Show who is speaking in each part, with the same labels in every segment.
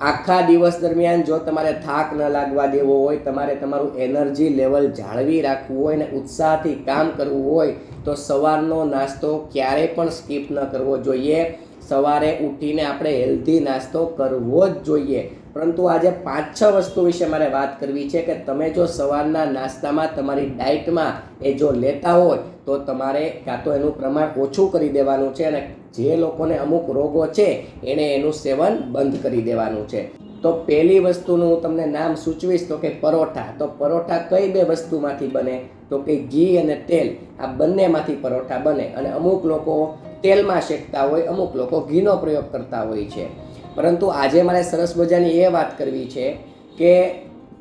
Speaker 1: આખા દિવસ દરમિયાન જો તમારે થાક ન લાગવા દેવો હોય, તમારે તમારું એનર્જી લેવલ જાળવી રાખવું હોય ને ઉત્સાહથી કામ કરવું હોય, તો સવારનો નાસ્તો ક્યારેય પણ સ્કીપ ન કરવો જોઈએ. સવારે ઉઠીને આપણે હેલ્ધી નાસ્તો કરવો જ જોઈએ. પરંતુ આજે પાંચ છ વસ્તુ વિશે મારે વાત કરવી છે કે તમે જો સવારના નાસ્તામાં તમારી ડાયટમાં એ જો લેતા હોય તો તમારે કાં તો એનું પ્રમાણ ઓછું કરી દેવાનું છે અને જે લોકોને અમુક રોગો છે એણે એનું સેવન બંધ કરી દેવાનું છે. તો પહેલી વસ્તુનું હું તમને નામ સૂચવીશ તો કે પરોઠા. તો પરોઠા કઈ બે વસ્તુમાંથી બને? તો કે ઘી અને તેલ. આ બંનેમાંથી પરોઠા બને અને અમુક લોકો તેલમાં શેકતા હોય, અમુક લોકો ઘીનો પ્રયોગ કરતા હોય છે. પરંતુ આજે મારે સરસ મજાની એ વાત કરવી છે કે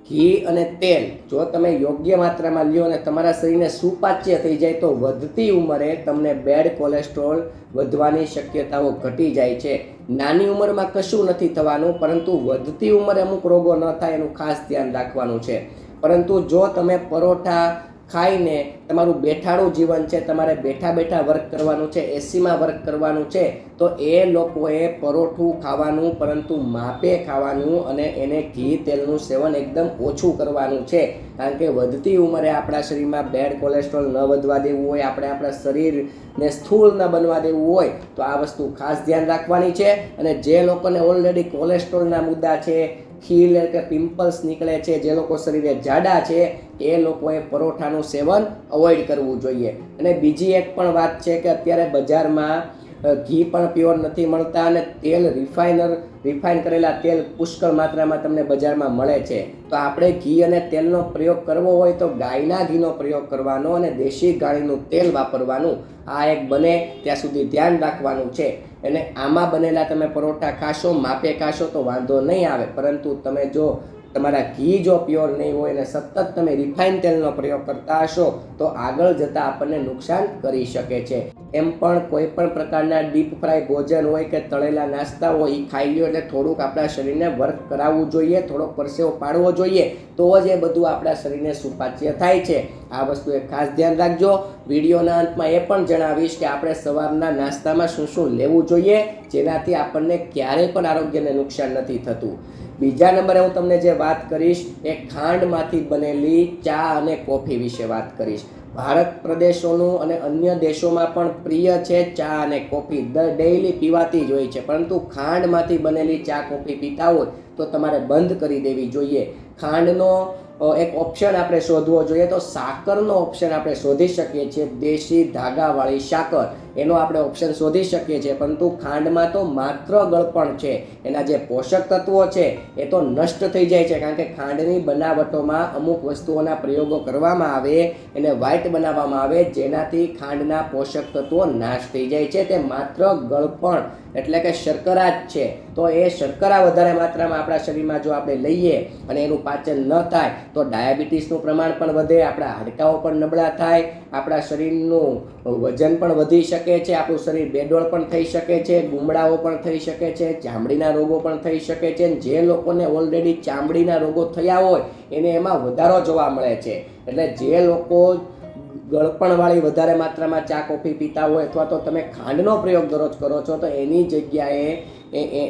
Speaker 1: ઘી અને તેલ જો તમે યોગ્ય માત્રામાં લ્યો અને તમારા શરીરને સુપાચ્ય થઈ જાય તો વધતી ઉંમરે તમને બેડ કોલેસ્ટ્રોલ વધવાની શક્યતાઓ ઘટી જાય છે. નાની ઉંમરમાં કશું નથી થવાનું, પરંતુ વધતી ઉંમરે અમુક રોગો ન થાય એનું ખાસ ધ્યાન રાખવાનું છે. પરંતુ જો તમે પરોઠા ખાઈને તમારું બેઠાડું જીવન છે, તમારે બેઠા બેઠા વર્ક કરવાનું છે એસીમાં વર્ક કરવાનું છે, તો એ લોકોએ પરોઠું ખાવાનું પરંતુ માપે ખાવાનું અને એને ઘી તેલનું સેવન એકદમ ઓછું કરવાનું છે. કારણ કે વધતી ઉંમરે આપણા શરીરમાં બેડ કોલેસ્ટ્રોલ ન વધવા દેવું હોય, આપણે આપણા શરીરને સ્થૂળ ન બનવા દેવું હોય, તો આ વસ્તુ ખાસ ધ્યાન રાખવાની છે અને જે લોકોને ઓલરેડી કોલેસ્ટ્રોલના મુદ્દા છે ખીલ કે પિમ્પલ્સ નીકળે છે, જે લોકો શરીરે જાડા છે, એ લોકોએ પરોઠાનું સેવન અવોઇડ કરવું જોઈએ. અને બીજી એક પણ વાત છે કે અત્યારે બજારમાં ઘી પણ પ્યોર નથી મળતા અને તેલ રિફાઇનર, રિફાઇન કરેલા તેલ પુષ્કળ માત્રામાં તમને બજારમાં મળે છે. તો આપણે ઘી અને તેલનો પ્રયોગ કરવો હોય તો ગાયના ઘીનો પ્રયોગ કરવાનો અને દેશી ગાળીનું તેલ વાપરવાનું. આ એક બને ત્યાં સુધી ધ્યાન રાખવાનું છે. અને આમાં બનેલા તમે પરોઠા ખાશો, માપે ખાશો તો વાંધો નહીં આવે. પરંતુ તમે જો તમારા ઘી જો પ્યોર નહીં હોય અને સતત તમે રિફાઇન તેલનો પ્રયોગ કરતા હશો, તો આગળ જતાં આપણને નુકસાન કરી શકે છે. એમ પણ કોઈ પણ પ્રકારના ડીપ ફ્રાય ભોજન હોય કે તળેલા નાસ્તા હોય એ ખાઈ લ્યો એટલે થોડુંક આપણા શરીરને વર્ક કરાવવું જોઈએ, થોડોક પરસેવો પાડવો જોઈએ, તો જ એ બધું આપણા શરીરને સુપાચ્ય થાય છે. આ વસ્તુ એક ખાસ ધ્યાન રાખજો. વિડીયોના અંતમાં એ પણ જણાવીશ કે આપણે સવારના નાસ્તામાં શું શું લેવું જોઈએ, જેનાથી આપણને ક્યારેય પણ આરોગ્યને નુકસાન નથી થતું. બીજા નંબરે હું તમને જે વાત કરીશ એ ખાંડમાંથી બનેલી ચા અને કોફી વિશે વાત કરીશ. ભારત પ્રદેશોનું અને અન્ય દેશોમાં પણ પ્રિય છે ચા અને કોફી. દર ડેઈલી પીવાતી જ હોય છે. પરંતુ ખાંડમાંથી બનેલી ચા, કોફી પીતા હોય તો તમારે બંધ કરી દેવી જોઈએ. ખાંડનો એક ઓપ્શન આપણે શોધવો જોઈએ તો સાકરનો ઓપ્શન આપણે શોધી શકીએ છીએ. દેશી ધાગાવાળી સાકર. એનો આપણે ઓપ્શન શોધી શકીએ છીએ. પરંતુ ખાંડમાં તો માત્ર ગળપણ છે. એના જે પોષક તત્વો છે, એ તો નષ્ટ થઈ જાય છે. કારણ કે ખાંડની બનાવટોમાં અમુક વસ્તુઓના પ્રયોગો કરવામાં આવે એને વ્હાઇટ બનાવવામાં આવે, જેનાથી ખાંડના પોષક તત્વો નાશ થઈ જાય છે. તે માત્ર ગળપણ એટલે કે શર્કરા જ છે. તો એ શર્કરા વધારે માત્રામાં આપણા શરીરમાં જો આપણે લઈએ અને એનું પાચન ન થાય, તો ડાયાબિટીસનું પ્રમાણ પણ વધે, આપણા હાડકાઓ પણ નબળા થાય, આપણા શરીરનું વજન પણ વધી શકે છે, આપણું શરીર બેડોળ પણ થઈ શકે છે, ગુમડાઓ પણ થઈ શકે છે, ચામડીના રોગો પણ થઈ શકે છે. જે લોકોને ઓલરેડી ચામડીના રોગો થયા હોય, એને એમાં વધારો જોવા મળે છે. એટલે જે લોકો ગળપણવાળી વધારે માત્રામાં ચા, કોફી પીતા હોય અથવા તો તમે ખાંડનો પ્રયોગ દરરોજ કરો છો, તો એની જગ્યાએ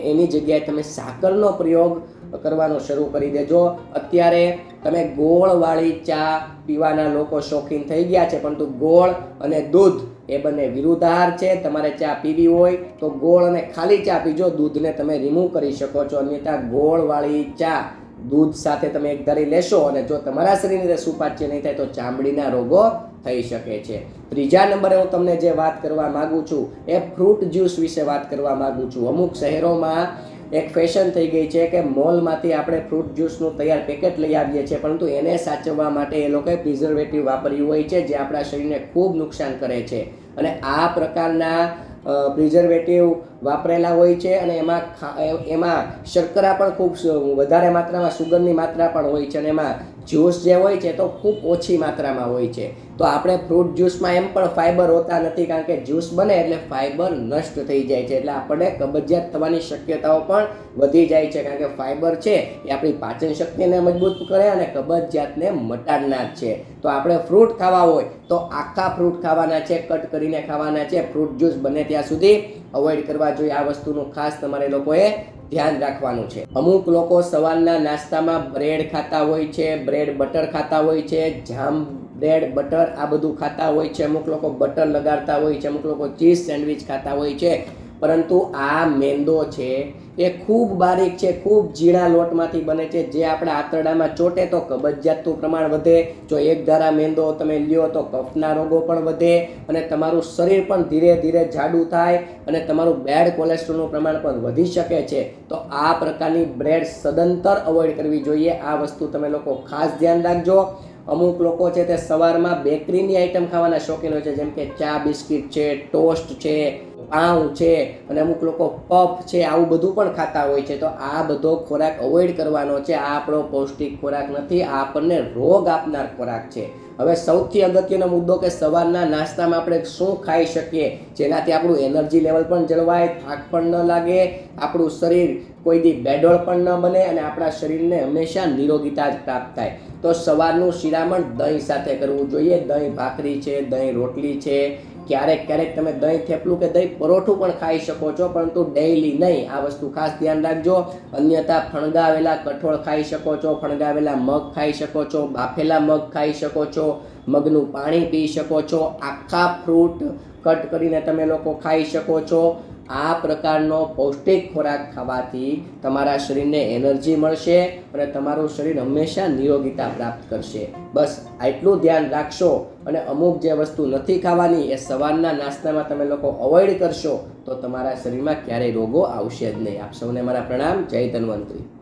Speaker 1: એની જગ્યાએ તમે સાકરનો પ્રયોગ કરવાનું શરૂ કરી દેજો. અત્યારે તમે ગોળવાળી ચા પીવાના લોકો શોખીન થઈ ગયા છે, પરંતુ ગોળ અને દૂધ એ બંને વિરુદ્ધાર છે. તમારે ચા પીવી હોય તો ગોળ અને ખાલી ચા પીજો. દૂધને તમે રિમૂવ કરી શકો છો. અન્યથા ગોળવાળી ચા દૂધ સાથે તમે એક ધારી લેશો અને જો તમારા શરીરને સુપાચ્ય નહીં થાય તો ચામડીના રોગો થઈ શકે છે. ત્રીજા નંબરે હું તમને જે વાત કરવા માંગુ છું એ ફ્રૂટ જ્યુસ વિશે વાત કરવા માંગુ છું. અમુક શહેરોમાં એક ફેશન થઈ ગઈ છે કે મોલમાંથી આપણે ફ્રૂટ જ્યુસનું તૈયાર પેકેટ લઈ આવીએ છીએ, પરંતુ એને સાચવવા માટે એ લોકોએ પ્રિઝર્વેટિવ વાપર્યું હોય છે, જે આપણા શરીરને ખૂબ નુકસાન કરે છે. અને આ પ્રકારના પ્રિઝર્વેટિવ વાપરેલા હોય છે અને એમાં એમાં શર્કરા પણ ખૂબ વધારે માત્રામાં સુગરની માત્રા પણ હોય છે અને એમાં જ્યુસ જે હોય છે તો ખૂબ ઓછી માત્રામાં હોય છે. તો આપણે ફ્રૂટ જ્યુસમાં એમ પણ ફાઇબર હોતા નથી કારણ કે જ્યુસ બને એટલે ફાઇબર નષ્ટ થઈ જાય છે. એટલે આપણને કબજિયાત થવાની શક્યતાઓ પણ વધી જાય છે કારણ કે ફાઇબર છે એ આપણી પાચન શક્તિને મજબૂત કરે અને કબજિયાતને મટાડનાર છે. તો આપણે ફ્રૂટ ખાવા હોય તો આખા ફ્રૂટ ખાવાના છે કટ કરીને ખાવાના છે. ફ્રૂટ જ્યુસ બને ત્યાં સુધી અવોઇડ કરવા જોઈએ. આ વસ્તુનું ખાસ તમારે લોકોએ ધ્યાન રાખવાનું છે. અમુક લોકો સવારના નાસ્તામાં બ્રેડ ખાતા હોય છે બ્રેડ બટર ખાતા હોય છે, જામ બ્રેડ બટર આ બધું ખાતા હોય છે. અમુક લોકો બટર લગાડતા હોય છે. અમુક લોકો ચીઝ સેન્ડવિચ ખાતા હોય છે. પરંતુ આ મેંદો છે એ ખૂબ બારીક છે, ખૂબ ઝીણા લોટમાંથી બને છે. જે આપણા આંતરડામાં ચોટે તો કબજિયાતનું પ્રમાણ વધે. જો એક ધારા મેંદો તમે લ્યો તો કફના રોગો પણ વધે અને તમારું શરીર પણ ધીરે ધીરે જાડું થાય અને તમારું બેડ કોલેસ્ટ્રોલનું પ્રમાણ પણ વધી શકે છે. તો આ પ્રકારની બ્રેડ સદંતર અવોઇડ કરવી જોઈએ. આ વસ્તુ તમે લોકો ખાસ ધ્યાન રાખજો. અમુક લોકો છે તે સવારમાં બેકરીની આઈટમ ખાવાના શોખીન હોય છે, જેમ કે ચા, બિસ્કિટ છે, ટોસ્ટ છે, પાઉં છે અને અમુક લોકો પફ છે, આવું બધું પણ ખાતા હોય છે. તો આ બધો ખોરાક અવોઇડ કરવાનો છે. આ આપણો પૌષ્ટિક ખોરાક નથી, આ આપણને રોગ આપનાર ખોરાક છે. હવે સૌથી અગત્યનો મુદ્દો કે સવારના નાસ્તામાં આપણે શું ખાઈ શકીએ? જેનાથી આપણું એનર્જી લેવલ પણ જળવાય, થાક પણ ન લાગે, આપણું શરીર કોઈ દી બેડોળ પણ ન બને અને આપણા શરીરને હંમેશા નિરોગીતા જ પ્રાપ્ત થાય. તો સવારનું શિરામણ દહીં સાથે કરવું જોઈએ. દહીં ભાખરી છે, દહીં રોટલી છે ક્યારેક ક્યારેક તમે દહીં થેપલું કે દહીં પરોઠું પણ ખાઈ શકો છો, પરંતુ ડેઈલી નહીં. આ વસ્તુ ખાસ ધ્યાન રાખજો. અન્યથા ફણગાવેલા કઠોળ ખાઈ શકો છો, ફણગાવેલા મગ ખાઈ શકો છો, બાફેલા મગ ખાઈ શકો છો, મગનું પાણી પી શકો છો. આખા ફ્રૂટ કટ કરીને તમે લોકો ખાઈ શકો છો. આ પ્રકારનો પૌષ્ટિક ખોરાક ખાવાથી તમારા શરીરને એનર્જી મળશે અને તમારું શરીર હંમેશા નિરોગીતા પ્રાપ્ત કરશે. બસ આટલું ધ્યાન રાખશો અને અમુક જે વસ્તુ નથી ખાવાની એ સવારના નાસ્તામાં તમે લોકો અવોઇડ કરશો તો તમારા શરીરમાં ક્યારેય રોગો આવશે જ નહીં. આપ સૌને મારા પ્રણામ. જય ધન્વંતરી.